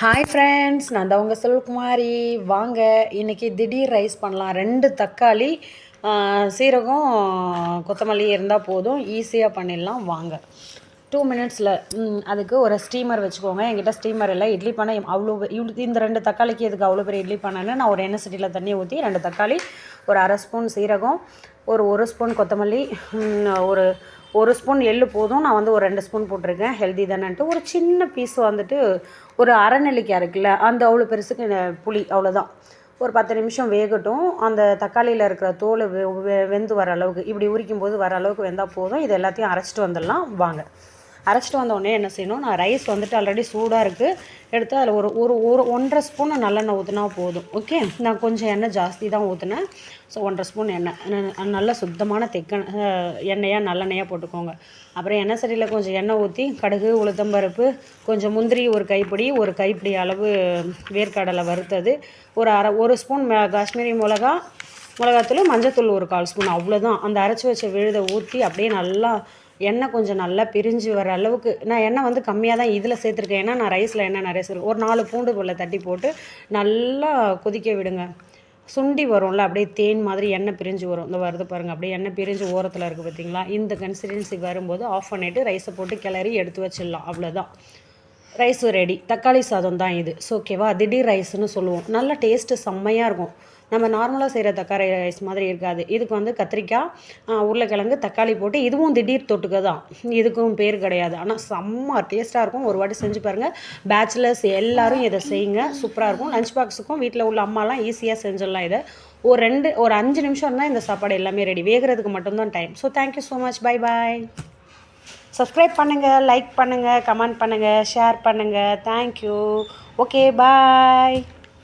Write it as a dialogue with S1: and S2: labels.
S1: Hi friends நான் தான் உங்கள் செல்குமாரி வாங்க இன்றைக்கி திடீர் ரைஸ் பண்ணலாம். ரெண்டு தக்காளி சீரகம் கொத்தமல்லி இருந்தால் போதும். ஈஸியாக பண்ணிடலாம். வாங்க. டூ மினிட்ஸில் அதுக்கு ஒரு ஸ்டீமர் வச்சுக்கோங்க. என்கிட்ட ஸ்டீமர் இல்லை இட்லி பானை அவ்வளோ இவ்வளோ இந்த ரெண்டு தக்காளிக்கு எதுக்கு அவ்வளோ பெரிய இட்லி பண்ணேன்னு நான் ஒரு எண்ணெய் சட்டியில் தண்ணி ஊற்றி ரெண்டு தக்காளி ஒரு அரை ஸ்பூன் சீரகம் ஒரு ஒரு ஸ்பூன் கொத்தமல்லி ஒரு ஒரு ஸ்பூன் எள்ளு போதும். நான் வந்து ஒரு ரெண்டு ஸ்பூன் போட்டிருக்கேன். ஹெல்தி தானேன்ட்டு. ஒரு சின்ன பீஸ் வந்துட்டு ஒரு அரை இருக்குல்ல அந்த அவ்வளோ பெருசுக்கு புளி அவ்வளோதான் ஒரு பத்து நிமிஷம் வேகட்டும். அந்த தக்காளியில் இருக்கிற தோல் வெந்து வர அளவுக்கு இப்படி உரிக்கும் போது வர அளவுக்கு வெந்தால் போதும். இது எல்லாத்தையும் அரைச்சிட்டு வந்துடலாம். வாங்க. அரைச்சிட்டு வந்தோடனே என்ன செய்யணும்? நான் ரைஸ் வந்துட்டு ஆல்ரெடி சூடாக இருக்குது எடுத்து அதில் ஒரு ஒரு ஒரு ஒன்றரை ஸ்பூன் நல்லெண்ணெய் ஊற்றினா போதும். ஓகே நான் கொஞ்சம் எண்ணெய் ஜாஸ்தி தான் ஊற்றினேன் ஸோ ஒன்றரை ஸ்பூன் எண்ணெய். நல்ல சுத்தமான தெக்க எண்ணெயாக நல்லெண்ணெயாக போட்டுக்கோங்க. அப்புறம் எண்ணெய் சரியில் கொஞ்சம் எண்ணெய் ஊற்றி கடுகு உளுத்தம்பருப்பு கொஞ்சம் முந்திரி ஒரு கைப்பிடி ஒரு கைப்பிடி அளவு வேர்க்கடலை வறுத்தது. ஒரு அரை ஒரு ஸ்பூன் காஷ்மீரி மிளகா மிளகாத்தூள் மஞ்சத்தூள் ஒரு கால் ஸ்பூன் அவ்வளோதான் அந்த அரைச்சி வச்ச விழுதை ஊற்றி அப்படியே நல்லா எண்ணெய் கொஞ்சம் நல்லா பிரிஞ்சு வர அளவுக்கு நான் எண்ணெய் வந்து கம்மியாக தான் இதில் சேர்த்துருக்கேன். ஏன்னா நான் ரைஸில் எண்ணெய் நிறைய சேர்த்து ஒரு நாலு பூண்டு போல் தட்டி போட்டு நல்லா கொதிக்க விடுங்க. சுண்டி வரும்ல அப்படியே தேன் மாதிரி எண்ணெய் பிரிஞ்சு வரும். இந்த வருது பாருங்கள் அப்படியே எண்ணெய் பிரிஞ்சு ஓரத்தில் இருக்குது பார்த்தீங்களா இந்த கன்சிஸ்டன்சி வரும்போது ஆஃப் பண்ணிவிட்டு ரைஸை போட்டு கிளறி எடுத்து வச்சிடலாம். அவ்வளோதான் ரைஸும் ரெடி தக்காளி சாதம் தான் இது. ஸோ ஓகேவா திடீர் ரைஸ்னு சொல்லுவோம். நல்ல டேஸ்ட்டு செம்மையாக இருக்கும். நம்ம நார்மலாக செய்கிற தக்காளி ரைஸ் மாதிரி இருக்காது. இதுக்கு வந்து கத்திரிக்காய் உருளைக்கிழங்கு தக்காளி போட்டு இதுவும் திடீர் தொட்டுக்க தான். இதுக்கும் பேர் கிடையாது. ஆனால் செம்ம டேஸ்ட்டாக இருக்கும். ஒரு வாட்டி செஞ்சு பாருங்கள் பேச்சுலர்ஸ் எல்லோரும் இதை செய்யுங்க. சூப்பராக இருக்கும். லஞ்ச் பாக்ஸுக்கும் வீட்டில் உள்ள அம்மாலாம் ஈஸியாக செஞ்சிடலாம் இதை. ஒரு ரெண்டு ஒரு அஞ்சு நிமிஷம் தான் இந்த சாப்பாடு எல்லாமே ரெடி வேகிறதுக்கு மட்டும்தான் time so thank you so much bye bye subscribe பண்ணுங்கள் லைக் பண்ணுங்கள் கமெண்ட் பண்ணுங்கள் ஷேர் பண்ணுங்கள் தேங்க்யூ ஓகே பாய்